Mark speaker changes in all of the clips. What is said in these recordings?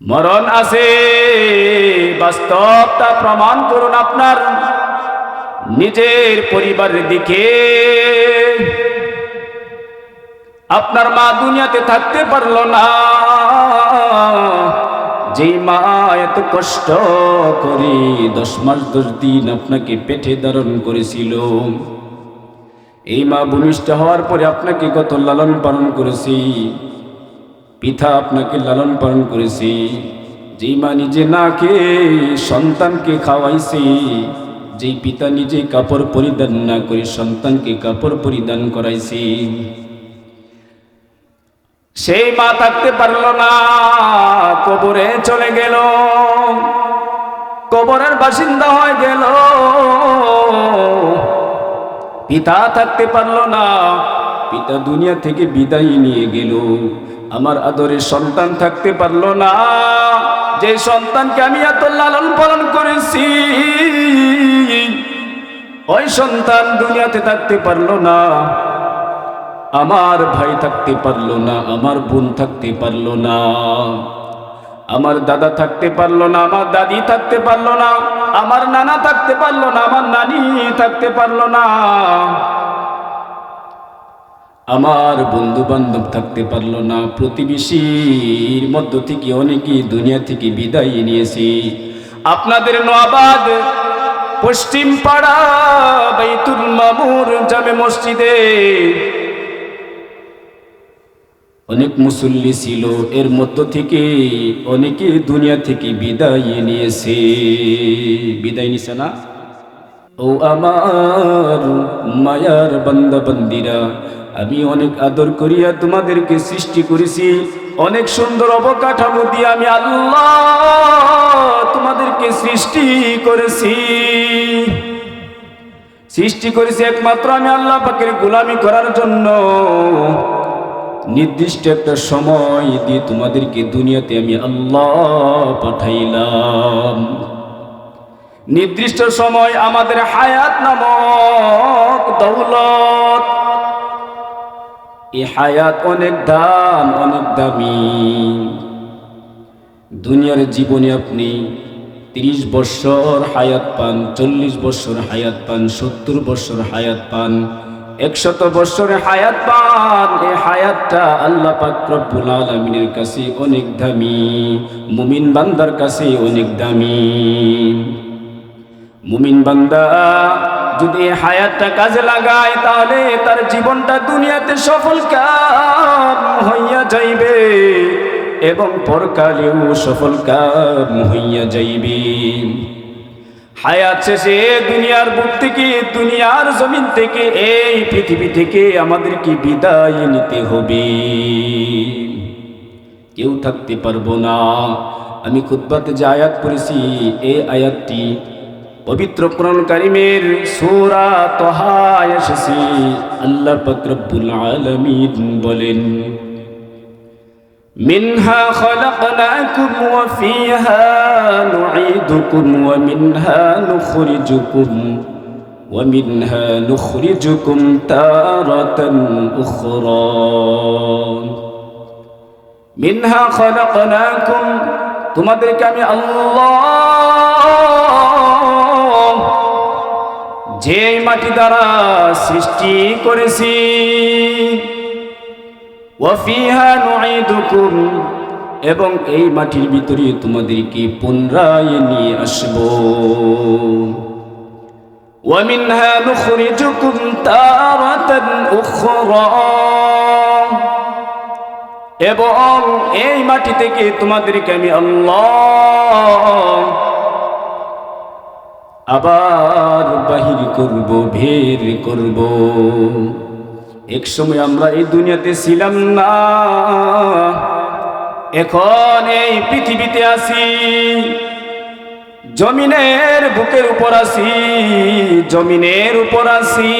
Speaker 1: মরণ আছে, বাস্তবতা প্রমাণ করুন আপনার। নিজের পরিবারের দিকে। আপনার মা দুনিয়াতে থাকতে পারল না। যে মা এত কষ্ট করে দশ মাস, দশ দিন আপনাকে পেটে ধারণ করেছিল, এই মা ভূমিষ্ঠ হওয়ার পরে আপনাকে কত লালন পালন করেছি। পিতা আপনাকে লালন পালন করেছি। যেই মা নিজে না খেয়ে সন্তানকে খাওয়াইছে, যেই পিতা নিজে কাপড় পরিধান না করে সন্তানকে কাপড় পরিধান করাইছে। সেই মা থাকতে পারল না, কবরে চলে গেল। কবরের বাসিন্দা হয়ে গেল। পিতা থাকতে পারল না পিতা দুনিয়া থেকে বিদায় নিয়ে গেল। আমার আদরের সন্তান থাকতে পারল না। যে সন্তানকে আমি এত লালন পালন করেছি, ওই সন্তান দুনিয়াতে থাকতে পারল না। আমার ভাই থাকতে পারল না, আমার বোন থাকতে পারল না। আমার দাদা থাকতে পারল না, আমার দাদি থাকতে পারল না, আমার নানা থাকতে পারল না, আমার নানি থাকতে পারল না। আমার বন্ধু বান্ধব থাকতে পারল না। প্রতিবেশীর মধ্য থেকে অনেকেই দুনিয়া থেকে বিদায় নিয়েছি। আপনাদের নোয়াবাদ পশ্চিম পাড়া বাইতুল মামুর জামে মসজিদে। অনেক মুসল্লি ছিল। এর মধ্য থেকে অনেকে দুনিয়া থেকে বিদায় নিয়েছে। বিদায় নিছে না? ও আমার মায়ার বান্দা বান্দিরা আমি অনেক আদর করিয়া তোমাদেরকে সৃষ্টি করেছি। অনেক সুন্দর অবকাঠামো দিয়ে আমি আল্লাহ তোমাদেরকে সৃষ্টি করেছি। সৃষ্টি করেছি একমাত্র আমি আল্লাহ পাকের গোলামি করার জন্য। নির্দিষ্ট একটা সময় দিয়ে তোমাদেরকে দুনিয়াতে আমি আল্লাহ পাঠাইলাম। নির্দিষ্ট সময় আমাদের হায়াত নামক দৌলত এই হায়াত অনেক দাম, অনেক দামি। দুনিয়ার জীবনে আপনি তিরিশ বছর হায়াত পান, চল্লিশ বছর হায়াত পান, সত্তর বছর হায়াত পান, একশত বছরের হায়াত পান। এই হায়াতটা আল্লাহ পাক রব্বুল আলামিনের কাছে অনেক দামি, মুমিন বান্দার কাছে অনেক দামি। মুমিন বান্দা যদি হায়াতটা কাজে লাগায়, তাহলে তার জীবনটা দুনিয়াতে সফল কাম হইয়া যাইবে এবং পরকালেও সফল কাম হইয়া যাইবে। হায়াত শেষে দুনিয়ার বুক থেকে, দুনিয়ার জমিন থেকে, এই পৃথিবী থেকে আমাদেরকে বিদায় নিতে হবে। কেউ থাকতে পারব না। আমি খুদ্বাতে যে আয়াত করেছি এই আয়াতটি পবিত্র কোরআন কারিমের সূরা তাহা এসেছে। আল্লাহ পাক রব্বুল বলেন, মিনহা খলাকনাকুম ওয়া ফিহা নুঈদুকুম ওয়া মিনহা নুখরিজুকুম ওয়া মিনহা নুখরিজুকুম তারাতান উখরা। মিনহা খলাকনাকুম, তোমাদেরকে আমি আল্লাহ যে মাটি দ্বারা সৃষ্টি করেছি ওয়াফিহা নুঈদুকুম এবং এই মাটির ভিতরে তোমাদেরকে পুনরায় নিয়ে আসব ومنها نخرجكم تارة أخرى এবং এই মাটি থেকে তোমাদেরকে আমি আল্লাহ আবার বাহির করব ভের করব। এক সময় আমরা এই দুনিয়াতে ছিলাম না। এখন এই পৃথিবীতে আছি। জমিনের বুকের উপর আছি, জমিনের উপর আছি।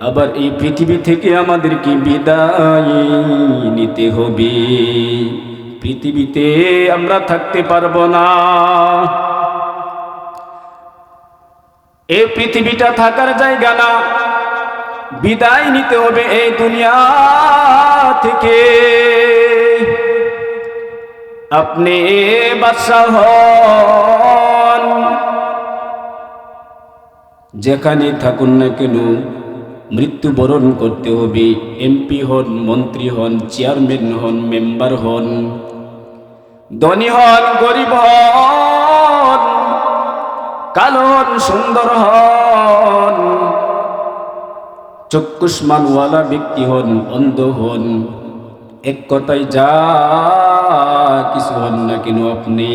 Speaker 1: আবার এই পৃথিবী থেকে আমাদেরকে বিদায় নিতে হবে। পৃথিবীতে আমরা থাকতে পারব না। এই পৃথিবীটা থাকার জায়গা না। বিদায় নিতে হবে এই দুনিয়া থেকে। আপনি বাদশাহ হন। যেখানে থাকুন না কেন, মৃত্যুবরণ করতে হবে। এমপি হন, মন্ত্রী হন, চেয়ারম্যান হন, মেম্বার হন। ধনী হন, গরিব হন কালো হন সুন্দর হন। চক্ষুষ্মানওয়ালা ব্যক্তি হন, অন্ধ হন। এক কথায় যা কিছু হন না কেন আপনি?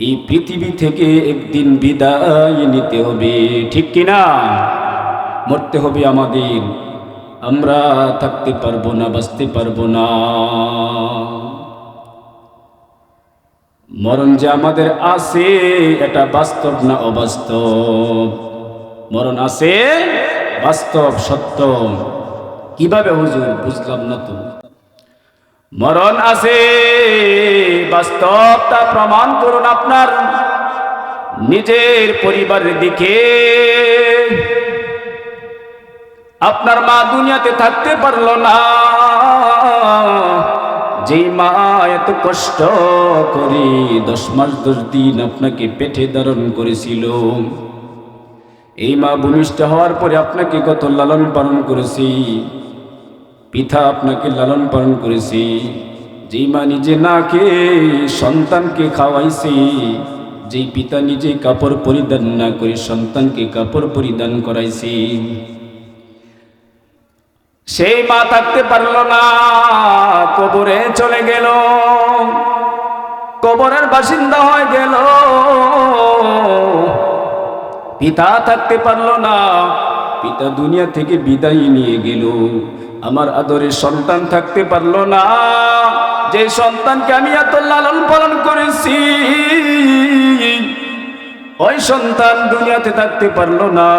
Speaker 1: এই পৃথিবী থেকে একদিন বিদায় নিতে হবে, ঠিক কিনা মরতে হবে আমাদের। আমরা থাকতে পারব না, বাঁচতে পারব না। মরণ যে আমাদের আছে, এটা বাস্তব না অবাস্তব? মরণ আছে, বাস্তব, সত্য। কীভাবে হুজুর, বুঝলাম না তো? মরণ আছে, বাস্তবটা প্রমাণ করুন আপনার। নিজের পরিবারের দিকে। আপনার মা দুনিয়াতে থাকতে পারল না। যেই মা এত কষ্ট করে দশ মাস, দশ দিন আপনাকে পেটে ধারণ করেছিল। এই মা ভূমিষ্ঠ হওয়ার পরে আপনাকে কত লালন পালন করেছি। পিতা আপনাকে লালন পালন করেছি। যেই মা নিজে না খেয়ে সন্তানকে খাওয়াইছে, যেই পিতা নিজে কাপড় পরিধান না করে সন্তানকে কাপড় পরিধান করাইছে। সেই মা থাকতে পারল না, কবরে চলে গেল। কবরের বাসিন্দা হয়ে গেল। পিতা থাকতে পারল না, পিতা দুনিয়া থেকে বিদায় নিয়ে গেল। আমার আদরের সন্তান থাকতে পারল না, যে সন্তানকে আমি এত লালন পালন করেছি, ওই সন্তান দুনিয়াতে থাকতে পারল না।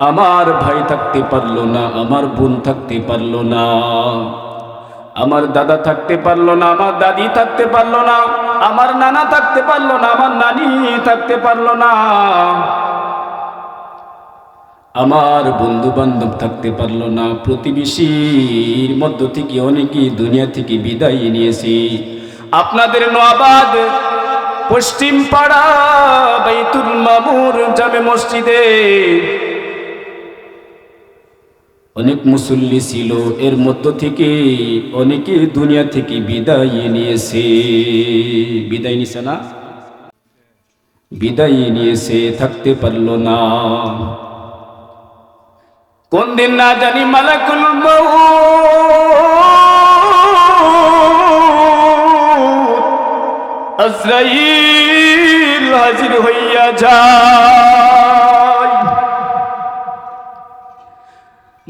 Speaker 1: আমার ভাই থাকতে পারল না, আমার বোন থাকতে পারল না, আমার দাদা থাকতে পারল না, আমার দাদি থাকতে পারল না, আমার নানা থাকতে পারল না, আমার নানি থাকতে পারল না, আমার বন্ধু বান্ধব থাকতে পারল না, প্রতিবেশীর মধ্য থেকে অনেকেই দুনিয়া থেকে বিদায় নিয়েছি। আপনাদের নোয়াবাদ পশ্চিম পাড়া বাইতুল মামুর জামে মসজিদে অনেক মুসল্লি ছিল, এর মধ্য থেকে অনেকে দুনিয়া থেকে বিদায় নিয়েছে। বিদায় নিছে না? বিদায় নিয়েছে, থাকতে পারল না। কোন দিন না জানি মালাকুল আজরাইল হাজির হইয়া যায়।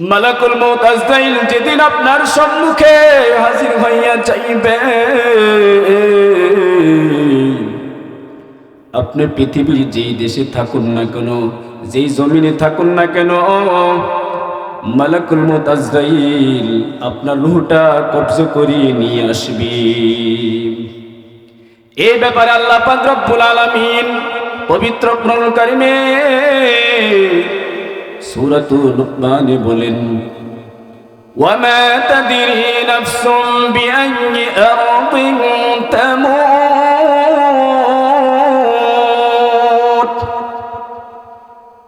Speaker 1: মালাকুল মৌত আজরাইল যেদিন আপনার সম্মুখে হাজির হইয়া যাইবে। আপনি পৃথিবীর যেই দেশে থাকুন না কেন, যেই জমিনে থাকুন না কেন, মালাকুল মত আজরাইল আপনার রুহটা কবজ করিয়ে নিয়ে আসবি। এই ব্যাপারে আল্লাহ পাক রব্বুল আলামিন পবিত্র কোরআন কারিমে সূরাতুল লুকমানে বলেন وما تدري نفس بأي أرض تموت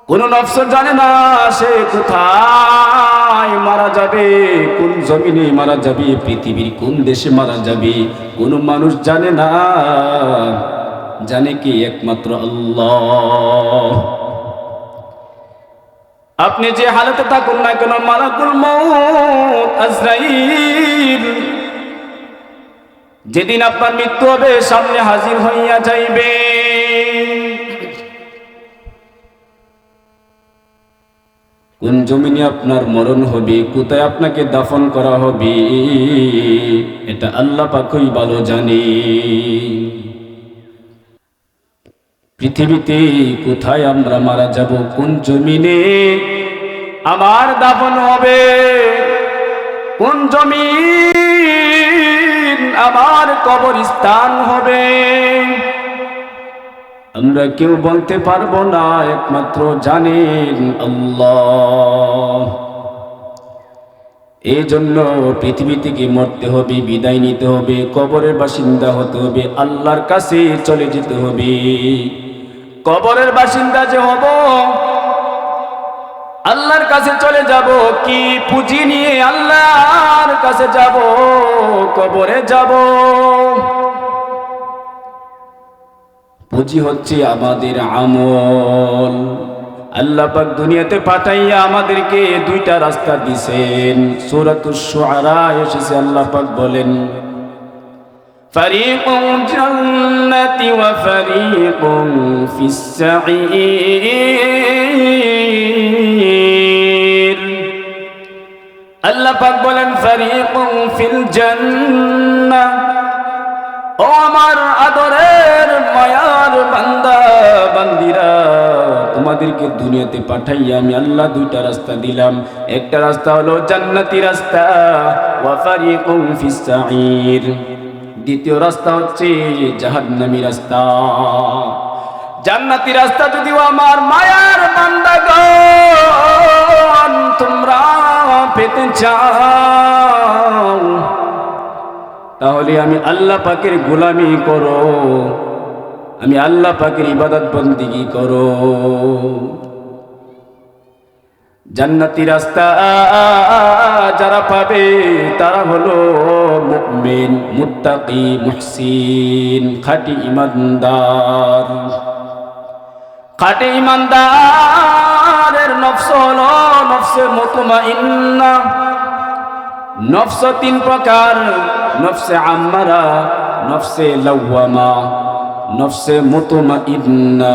Speaker 1: কোন নফস জানে না সে কোথায় মারা যাবে কোন জমিনে মারা যাবে পৃথিবীর কোন দেশে মারা যাবে কোন মানুষ জানে না জানে কি একমাত্র আল্লাহ আপনি যে হালতে থাকুন না কেন, মালাকুল মৌত যেদিন আপনার মৃত্যু হবে, সামনে হাজির হইয়া যাইবে। কোন জমিনে আপনার মরণ হবে, কোথায় আপনাকে দাফন করা হবে, এটা আল্লাহ পাকই ভালো জানে পৃথিবীতে কোথায় আমরা মারা যাব? কোন জমিনে? আমার দাফন হবে। কোন জমিন আমার কবরস্থান হবে? আমরা কেউ বলতে পারব না, একমাত্র জানেন আল্লাহ। এই জন্য পৃথিবী থেকে মরতে হবে, বিদায় নিতে হবে, কবরের বাসিন্দা হতে হবে, আল্লাহর কাছে চলে যেতে হবে। কবরের বাসিন্দা যে হব, আল্লাহর কাছে চলে যাব, কি পুঁজি নিয়ে আল্লাহর কাছে যাব, কবরে যাব? পুঁজি হচ্ছে আমাদের আমল। আল্লাহ পাক দুনিয়াতে পাঠাইয়া আমাদেরকে দুইটা রাস্তা দিছেন। সূরাতুশ শুআরা এসেছে, আল্লাহ পাক বলেন فريق الجنة وفريق في السعير আল্লাহ পাক বলেন ফারিক ফিল জান্নাহ ও আমার আদরের মায়ার বান্দা বান্দিরা তোমাদেরকে দুনিয়াতে পাঠাইয়া আমি আল্লাহ দুইটা রাস্তা দিলাম একটা রাস্তা হলো জান্নাতি রাস্তা ওয়া ফারিকুম ফিস সাঈর দ্বিতীয় রাস্তা হচ্ছে জাহান্নামী রাস্তা। জান্নাতি রাস্তা যদিও আমার মায়ার বান্দাগণ তোমরা পেতে চাও। তাহলে আমি আল্লাহ পাকের গোলামি করো, আমি আল্লাহ পাকের ইবাদত বন্দিগি করো। জান্নাতি রাস্তা যারা পাবে তারা হলো মুমিন, মুত্তাকি, মুহসিন, খাঁটি ইমানদার। খাঁটি ইমানদারের নফস হলো নফসে মুতমাইন্না। নফস তিন প্রকার, নফসে আম্মারা, নফসে লাওয়ামা নফসে মুতমাইন্না।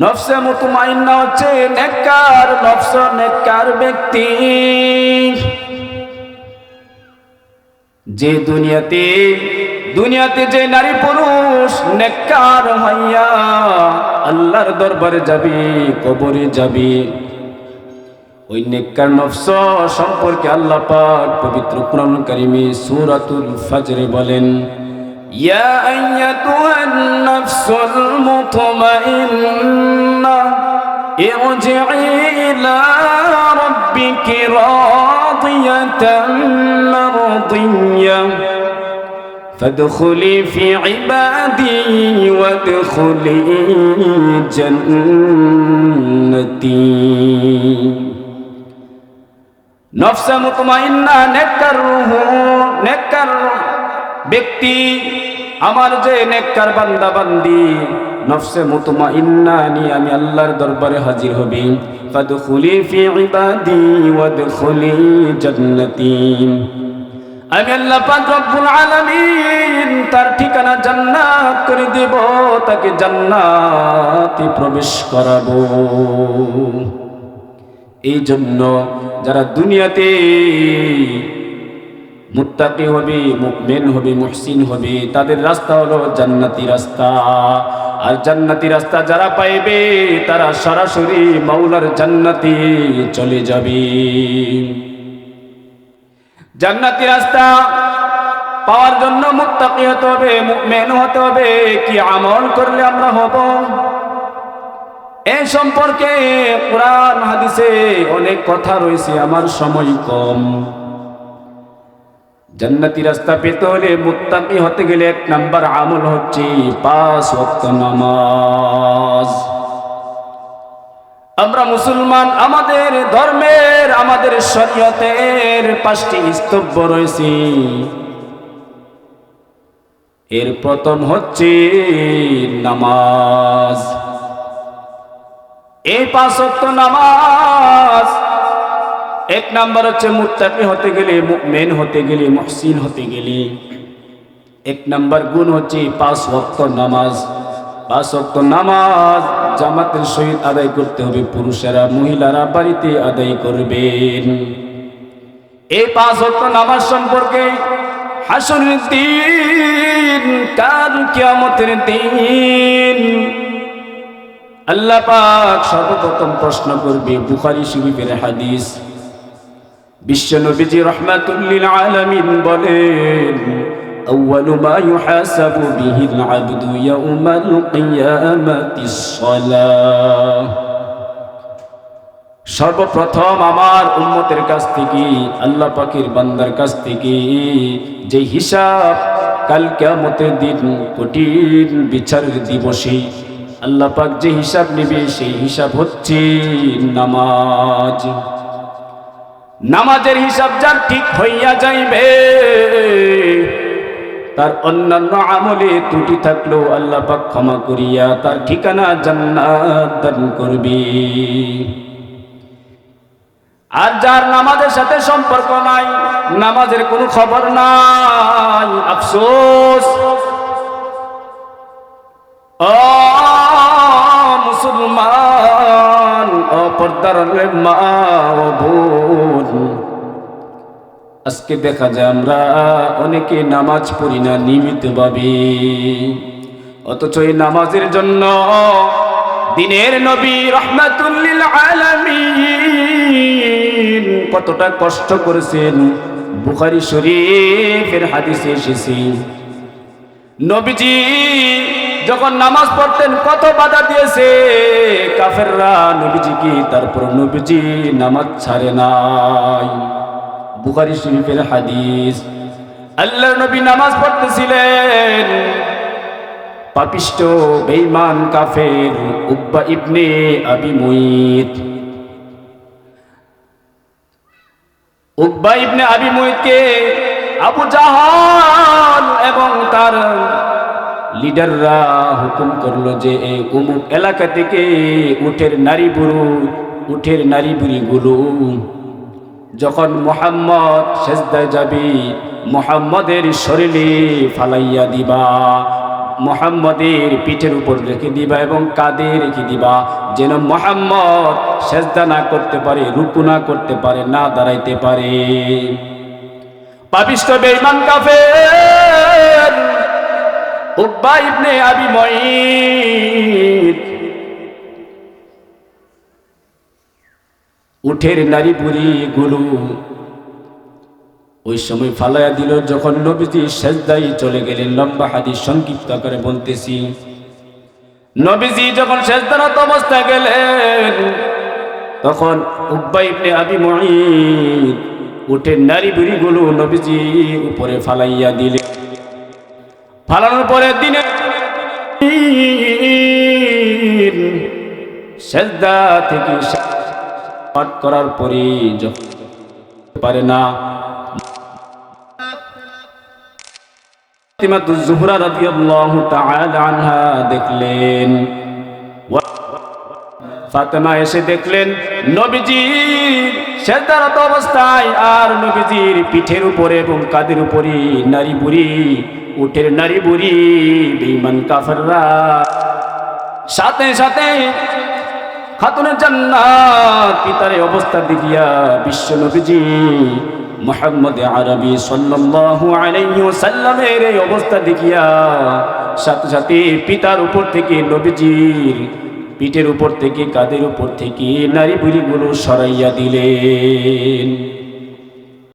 Speaker 1: নফসে মুতমাইন্না হচ্ছে নেককার, নফস নেককার ব্যক্তি। যে দুনিয়াতে দুনিয়াতে যে নারী পুরুষ নেককার হইয়া আল্লাহর দরবারে যাবে, কবরে যাবে, ওই নেককার নফস সম্পর্কে আল্লাহ পাক পবিত্র কোরআন কারিমে সূরাতুল ফজরে বলেন يا أيتها النفس المطمئنة ارجعي إلى ربك راضية مرضية. فادخلي في عبادي وادخلي جنتي. نفس مطمئنة نكر نكر ব্যক্তি, আমার যে নেককার বান্দা বান্দি নফসে মুতমাইন্না নিয়ে আমি আল্লাহর দরবারে হাজির হবি। ফাদখুলি ফি ইবাদি ওয়াদখুলি জান্নাতি। আমি আল্লাহ পাক রব্বুল আলামিন তার ঠিকানা জান্নাত করে দেব, তাকে জান্নাতে প্রবেশ করাবো। এই জন্য যারা দুনিয়াতে মুত্তাকি হবে মুকমেন হবে, মুহসিন হবে, তাদের রাস্তা হলো জান্নাতি রাস্তা। আর জান্নাতি রাস্তা যারা পাইবে, তারা সরাসরি মাওলার জান্নাতি চলে যাবে। জান্নাতি রাস্তা পাওয়ার জন্য মুত্তাকি হতে হবে মুকমেন হতে হবে, কি আমল করলে আমরা হব? এই সম্পর্কে কোরআন, হাদিসে অনেক কথা রয়েছে, আমার সময় কম। জান্নাতি রাস্তা পেতে হলে মুত্তাকি হতে গেলে এক নাম্বার আমল হচ্ছে পাঁচ ওয়াক্ত নামাজ। আমরা মুসলমান, আমাদের ধর্মের, আমাদের শরীয়তের পাঁচটি স্তব্য রয়েছে। এর প্রথম হচ্ছে নামাজ। এই পাঁচ নামাজ এক নাম্বার হচ্ছে মুত্তাকি হতে গেলে মেন হতে গেলে মহসিন হতে গেলে। এক নাম্বার গুণ হচ্ছে পাঁচ ওয়াক্ত নামাজ। পাঁচ ওয়াক্ত নামাজ জামাতের সহিত আদায় করতে হবে, পুরুষেরা, মহিলারা বাড়িতে আদায় করবেন। এই পাঁচ ওয়াক্ত নামাজ সম্পর্কে হাসনের দিন কার কিয়ামতের দিন আল্লাহ পাক সর্বপ্রথম প্রশ্ন করবে, বুখারী শরীফের হাদিস। বিশ্বনবীজি রহমাতুল্লিল আলামিন বলেন أول ما يحاسب به العبد يوم القيامة الصلاة সর্বপ্রথম আমার উম্মতের কাছ থেকে আল্লাহ পাখির বান্দার কাছ থেকে যে হিসাব কাল কেমতের দিন কঠিন বিচারের দিবসে আল্লাহ পাক যে হিসাব নেবে সেই হিসাব হচ্ছে নামাজ নামাজের হিসাব যার ঠিক হইয়া যাইবে। তার অন্যান্য আমলে ত্রুটি থাকলেও আল্লাহ পাক ক্ষমা করিয়া তার ঠিকানা জান্নাত দান করবে। আর যার নামাজের সাথে সম্পর্ক নাই, নামাজের কোনো খবর নাই, আফসোস। মুসলমান মা আজকে দেখা যায় আমরা অনেকে নামাজ পড়ি না, নিয়মিত ভাবে। অথচ এই নামাজের জন্য দিনের নবী রহমাতুল্লিল আলামিন কতটা কষ্ট করেছেন। বুখারি শরীফের হাদিসে এসেছে, নবীজি যখন নামাজ পড়তেন, কত বাধা দিয়েছে। কাফেররা নবীজিকে তারপর নবীজি নামাজ ছাড়ে নাই। বুখারি শরীফের হাদিস আল্লাহ নবী নামাজ পড়তেছিলেন। পাপিষ্ট, বেঈমান, কাফের উব্বা ইবনে আবি মুইত উব্বা ইবনে আবি মুইতকে আবু জাহাল এবং তার লিডাররা হুকুম করল যে এই উমুক এলাকা থেকে উঠের নারী বুড়ু উঠের নারী বুড়িগুলো যখন মোহাম্মদ সেজদায় যাবি, মোহাম্মদের শরীরে ফালাইয়া দিবা, মোহাম্মদের পিঠের উপর রেখে দিবা এবং কাঁধে রেখে দিবা। যেন মোহাম্মদ সেজদা না করতে পারে, রুকু না করতে পারে, না দাঁড়াইতে পারে। পাপিষ্ট বেঈমান কাফের! উঠের নারী বুড়ি গুরু ওই সময় ফালাইয়া দিল, যখন নবীজি সেজদাই চলে গেলেন, লম্বা হাদিস সংক্ষিপ্ত করে বলতেছি। নবীজি যখন সেজদারত অবস্থা গেলেন, তখন উব্বা আবি মুঈদ উঠের নারী বুড়িগুলো নবীজি উপরে ফালাইয়া দিলেন। ফালানোর পরে দিনে সেজদা থেকে পাঠ করার পরে যখন পারে না দেখলেন। এসে দেখলেন অবস্থায় আর নবীজির পিঠের উপরে এবং কাদের উপরে নারী বুড়ি উঠের নারী বুড়ি, বেঈমান কাফেররা। সাথে সাথে খাতুনের জান্নাত, পিতার অবস্থা দেখিয়া বিশ্ব নবীজি মোহাম্মদ আরবি সাল্লাল্লাহু আলাইহি ওয়াসাল্লামের এই অবস্থা দেখিয়া, সাথে সাথে পিতার উপর থেকে নবীজির পিঠের উপর থেকে, কাদের উপর থেকে নারী বুড়িগুলো সরাইয়া দিলেন।